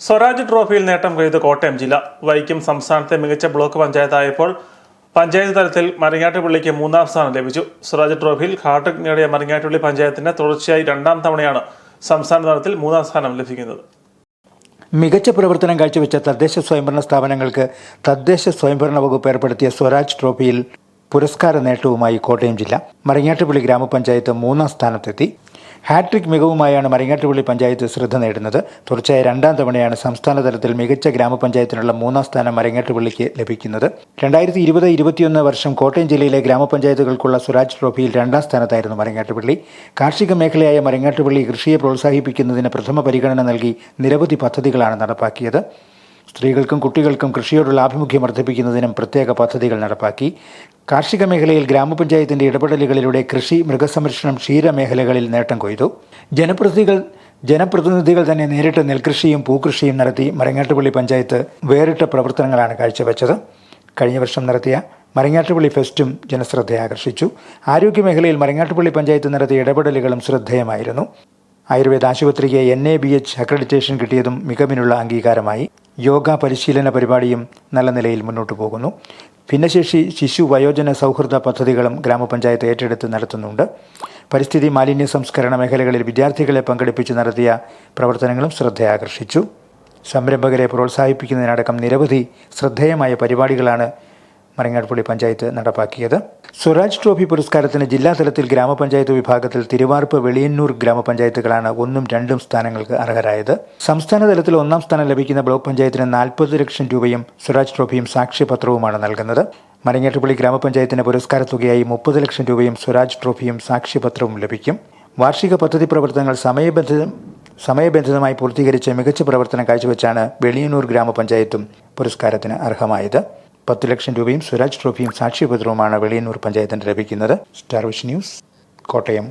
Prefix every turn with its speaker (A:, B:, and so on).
A: സ്വരാജ് ട്രോഫിയിൽ നേട്ടം കൊയ്ത് കോട്ടയം ജില്ല. വൈക്കം സംസ്ഥാനത്തെ മികച്ച ബ്ലോക്ക് പഞ്ചായത്തായപ്പോൾ പഞ്ചായത്ത് തലത്തിൽ മരങ്ങാട്ടുപള്ളിക്ക് മൂന്നാം സ്ഥാനം ലഭിച്ചു. സ്വരാജ് ട്രോഫിയിൽ ഹാട്രിക് നേടിയ മരങ്ങാട്ടുപള്ളി പഞ്ചായത്തിന് തുടർച്ചയായി രണ്ടാം തവണയാണ് സംസ്ഥാന തലത്തിൽ മൂന്നാം സ്ഥാനം ലഭിക്കുന്നത്.
B: മികച്ച പ്രവർത്തനം കാഴ്ചവെച്ച തദ്ദേശ സ്വയംഭരണ സ്ഥാപനങ്ങൾക്ക് തദ്ദേശ സ്വയംഭരണ വകുപ്പ് ഏർപ്പെടുത്തിയ സ്വരാജ് ട്രോഫിയിൽ പുരസ്കാര നേട്ടവുമായി കോട്ടയം ജില്ല. മരങ്ങാട്ടുപള്ളി ഗ്രാമപഞ്ചായത്ത് മൂന്നാം സ്ഥാനത്തെത്തി. ഹാട്രിക് മികവുമായാണ് മരങ്ങാട്ടുപള്ളി പഞ്ചായത്ത് ശ്രദ്ധ നേടുന്നത്. തുടർച്ചയായ രണ്ടാം തവണയാണ് സംസ്ഥാന തലത്തിൽ മികച്ച ഗ്രാമപഞ്ചായത്തിനുള്ള മൂന്നാം സ്ഥാനം മരങ്ങാട്ടുപള്ളിക്ക് ലഭിക്കുന്നത്. രണ്ടായിരത്തി ഇരുപത് ഇരുപത്തിയൊന്ന് വർഷം കോട്ടയം ജില്ലയിലെ ഗ്രാമപഞ്ചായത്തുകൾക്കുള്ള സ്വരാജ് ട്രോഫിയിൽ രണ്ടാം സ്ഥാനത്തായിരുന്നു മരങ്ങാട്ടുപള്ളി. കാർഷിക മേഖലയായ മരങ്ങാട്ടുപള്ളി കൃഷിയെ പ്രോത്സാഹിപ്പിക്കുന്നതിന് പ്രഥമ പരിഗണന നൽകി നിരവധി പദ്ധതികളാണ് നടപ്പാക്കിയത്. സ്ത്രീകൾക്കും കുട്ടികൾക്കും കൃഷിയോടുള്ള ആഭിമുഖ്യം വർദ്ധിപ്പിക്കുന്നതിനും പ്രത്യേക പദ്ധതികൾ നടപ്പാക്കി. കാർഷിക മേഖലയിൽ ഗ്രാമപഞ്ചായത്തിന്റെ ഇടപെടലുകളിലൂടെ കൃഷി മൃഗസംരക്ഷണം ക്ഷീരമേഖലകളിൽ നേട്ടം കൊയ്തു. ജനപ്രതിനിധികൾ ജനപ്രതിനിധികൾ തന്നെ നേരിട്ട് നെൽകൃഷിയും പൂക്കൃഷിയും നടത്തി മരങ്ങാട്ടുപള്ളി പഞ്ചായത്ത് വേറിട്ട പ്രവർത്തനങ്ങളാണ് കാഴ്ചവെച്ചത്. കഴിഞ്ഞ വർഷം നടത്തിയ മരങ്ങാട്ടുപള്ളി ഫെസ്റ്റും ജനശ്രദ്ധ ആകർഷിച്ചു. ആരോഗ്യ മേഖലയിൽ മരങ്ങാട്ടുപള്ളി പഞ്ചായത്ത് നടത്തിയ ഇടപെടലുകളും ശ്രദ്ധേയമായിരുന്നു. ആയുർവേദ ആശുപത്രിക്ക് N A B H accreditation കിട്ടിയതും മികവിനുള്ള അംഗീകാരമായി. യോഗ പരിശീലന പരിപാടിയും നല്ല നിലയിൽ മുന്നോട്ട് പോകുന്നു. ഭിന്നശേഷി ശിശു വയോജന സൗഹൃദ പദ്ധതികളും ഗ്രാമപഞ്ചായത്ത് ഏറ്റെടുത്ത് നടത്തുന്നുണ്ട്. പരിസ്ഥിതി മാലിന്യ സംസ്കരണ മേഖലകളിൽ വിദ്യാർത്ഥികളെ പങ്കെടുപ്പിച്ച് നടത്തിയ പ്രവർത്തനങ്ങളും ശ്രദ്ധയാകർഷിച്ചു. സംരംഭകരെ പ്രോത്സാഹിപ്പിക്കുന്നതിനടക്കം നിരവധി ശ്രദ്ധേയമായ പരിപാടികളാണ് മരങ്ങാട്ടുപള്ളി പഞ്ചായത്ത് നടപ്പാക്കിയത്. സ്വരാജ് ട്രോഫി പുരസ്കാരത്തിന് ജില്ലാതലത്തിൽ ഗ്രാമപഞ്ചായത്ത് വിഭാഗത്തിൽ തിരുവാർപ്പ് വെളിയന്നൂർ ഗ്രാമപഞ്ചായത്തുകളാണ് ഒന്നും രണ്ടും സ്ഥാനങ്ങൾക്ക് അർഹരായത്. സംസ്ഥാന തലത്തിൽ ഒന്നാം സ്ഥാനം ലഭിക്കുന്ന ബ്ലോക്ക് പഞ്ചായത്തിന് നാൽപ്പത് ലക്ഷം രൂപയും സ്വരാജ് ട്രോഫിയും സാക്ഷ്യപത്രവുമാണ് നൽകുന്നത്. മരങ്ങാട്ടുപള്ളി ഗ്രാമപഞ്ചായത്തിന് പുരസ്കാര തുകയായി മുപ്പത് ലക്ഷം രൂപയും സ്വരാജ് ട്രോഫിയും സാക്ഷ്യപത്രവും ലഭിക്കും. വാർഷിക പദ്ധതി പ്രവർത്തനങ്ങൾ സമയബന്ധിത സമയബന്ധിതമായി പൂർത്തീകരിച്ച മികച്ച പ്രവർത്തനം കാഴ്ചവെച്ചാണ് വെളിയന്നൂർ ഗ്രാമപഞ്ചായത്തും പുരസ്കാരത്തിന് അർഹമായത്. പത്ത് ലക്ഷം രൂപയും സ്വരാജ് ട്രോഫിയും സാക്ഷ്യപത്രവുമാണ് വെളിയന്നൂർ പഞ്ചായത്തിന് ലഭിക്കുന്നത്. Star Vision News Kottayam.